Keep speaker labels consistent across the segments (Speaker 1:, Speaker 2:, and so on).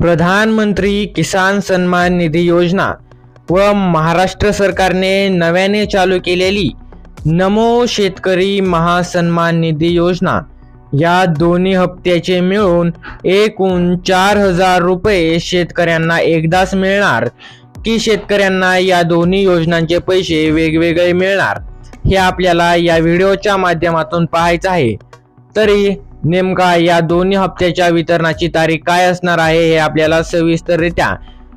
Speaker 1: प्रधानमंत्री किसान सन्मान निधी योजना व महाराष्ट्र सरकारने नव्याने चालू केलेली नमो शेतकरी महासन्मान निधी योजना या दोन्ही हप्त्याचे मिळून एकूण चार हजार रुपये शेतकऱ्यांना एकदाच मिळणार की शेतकऱ्यांना या दोन्ही योजनांचे पैसे वेगवेगळे मिळणार हे आपल्याला या व्हिडिओच्या माध्यमातून पाहायचं आहे. तरी नेमका या दोन्ही हप्त्याच्या वितरणाची तारीख काय असणार आहे हे आपल्याला सविस्तररित्या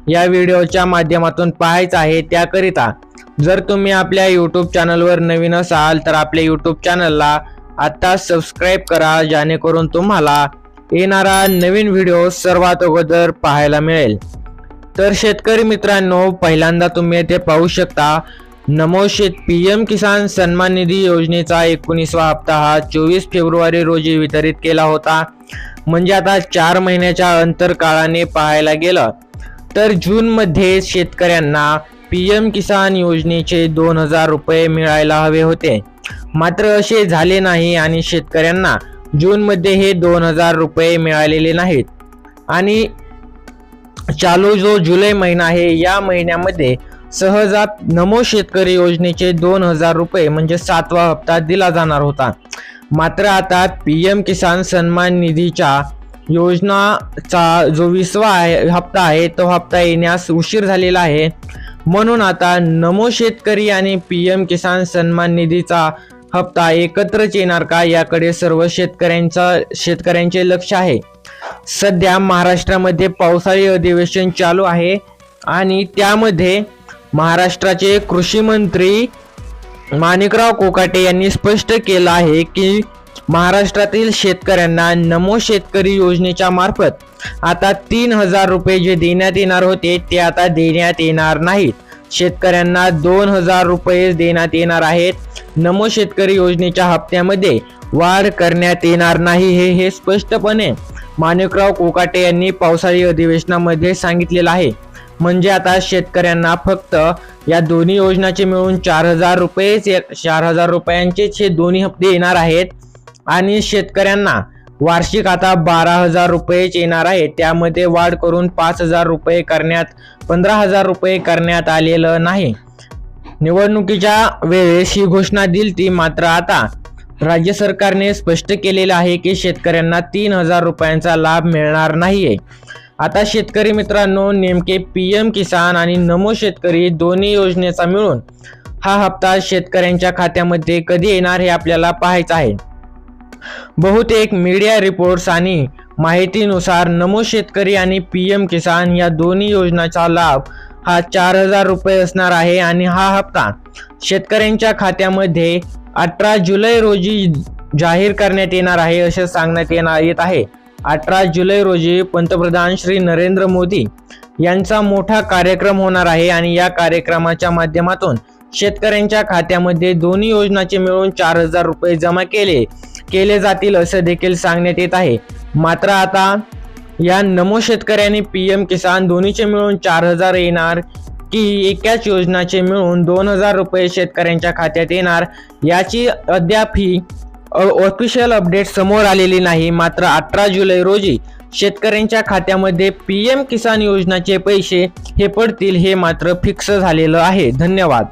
Speaker 1: या व्हिडिओच्या माध्यमातून पाहायचं आहे. त्याकरिता जर तुम्ही आपल्या यूट्यूब चॅनलवर नवीन असाल तर आपल्या यूट्यूब चॅनलला आत्ता सबस्क्राईब करा जेणेकरून तुम्हाला येणारा नवीन व्हिडिओ सर्वात अगोदर पाहायला मिळेल. तर शेतकरी मित्रांनो पहिल्यांदा तुम्ही येथे पाहू शकता नमो पी एम किसान सन्मान निधी योजनेचा एकोणीसवा हप्ता हा चोवीस फेब्रुवारी रोजी वितरित केला होता. म्हणजे आता चार महिन्याच्या अंतर काळाने पाहायला गेलं तर जूनमध्ये शेतकऱ्यांना पी एम किसान योजनेचे दोन हजार रुपये मिळायला हवे होते. मात्र असे झाले नाही आणि शेतकऱ्यांना जूनमध्ये हे दोन हजार रुपये मिळालेले नाहीत. आणि चालू जो जुलै महिना आहे या महिन्यामध्ये सहजात नमो शेतकरी योजनेचे दोन हजार रुपये म्हणजे सातवा हप्ता दिला जाणार होता. मात्र आता पी एम किसान सन्मान निधीच्या योजनाचा जो विसवा आहे हप्ता आहे तो हप्ता येण्यास उशीर झालेला आहे. म्हणून आता नमो शेतकरी आणि पी एम किसान सन्मान निधीचा हप्ता एकत्रच येणार का याकडे सर्व शेतकऱ्यांचा शेतकऱ्यांचे लक्ष आहे. सध्या महाराष्ट्रामध्ये पावसाळी अधिवेशन चालू आहे आणि त्यामध्ये महाराष्ट्राचे कृषी मंत्री माणिकराव कोकाटे यांनी स्पष्ट केलं आहे की महाराष्ट्रातील शेतकऱ्यांना नमो शेतकरी योजनेच्या मार्फत आता तीन हजार रुपये जे देण्यात येणार होते ते आता देण्यात येणार नाहीत. शेतकऱ्यांना दोन हजार रुपये देण्यात येणार आहेत. नमो शेतकरी योजनेच्या हप्त्यामध्ये वाढ करण्यात येणार नाही हे हे स्पष्टपणे माणिकराव कोकाटे यांनी पावसाळी अधिवेशनामध्ये सांगितलेलं आहे. म्हणजे आता शेतकऱ्यांना फक्त या दोन्ही योजनाचे मिळून चार हजार रुपयेच चार हजार रुपयांचेच हे दोन्ही हप्ते येणार आहेत. आणि शेतकऱ्यांना वार्षिक आता बारा हजार रुपयेच येणार आहे. त्यामध्ये वाढ करून पाच हजार रुपये करण्यात पंधरा हजार रुपये करण्यात आलेलं नाही. निवडणुकीच्या वेळेस ही घोषणा दिली ती मात्र आता राज्य सरकारने स्पष्ट केलेलं आहे की शेतकऱ्यांना तीन हजार रुपयांचा लाभ मिळणार नाहीये. आता शेतकरी मित्रांनो नेमके पी एम किसान आणि नमो शेतकरी दोन्ही योजनेचा मिळून हा हप्ता शेतकऱ्यांच्या खात्यामध्ये कधी येणार हे आपल्याला पाहायचं आहे. बहुतेक मीडिया रिपोर्ट्स आणि माहितीनुसार नमो शेतकरी आणि पी एम किसान या दोन्ही योजनाचा लाभ हा चार हजार रुपये असणार आहे आणि हा हप्ता शेतकऱ्यांच्या खात्यामध्ये अठरा जुलै रोजी जाहीर करण्यात येणार आहे असे सांगण्यात येणार येत आहे. अठरा जुलै रोजी पंतप्रधान श्री नरेंद्र मोदी यांचा मोठा कार्यक्रम होणार आहे आणि या कार्यक्रमाच्या माध्यमातून शेतकऱ्यांच्या खात्यामध्ये दोन्ही योजनाचे मिळून चार हजार रुपये जमा केले केले जातील असं देखील सांगण्यात येत आहे. मात्र आता या नमो शेतकऱ्यांनी पी एम किसान दोन्हीचे मिळून चार हजार येणार की एकाच योजनाचे मिळून दोन हजार रुपये शेतकऱ्यांच्या खात्यात येणार याची अद्याप ही ऑफिशियल अपडेट समोर आलेली नाही. मात्र अठरा जुलै रोजी शेतकऱ्यांच्या खात्यामध्ये पी एम किसान योजनाचे पैसे हे पडतील हे मात्र फिक्स झालेलं आहे. धन्यवाद.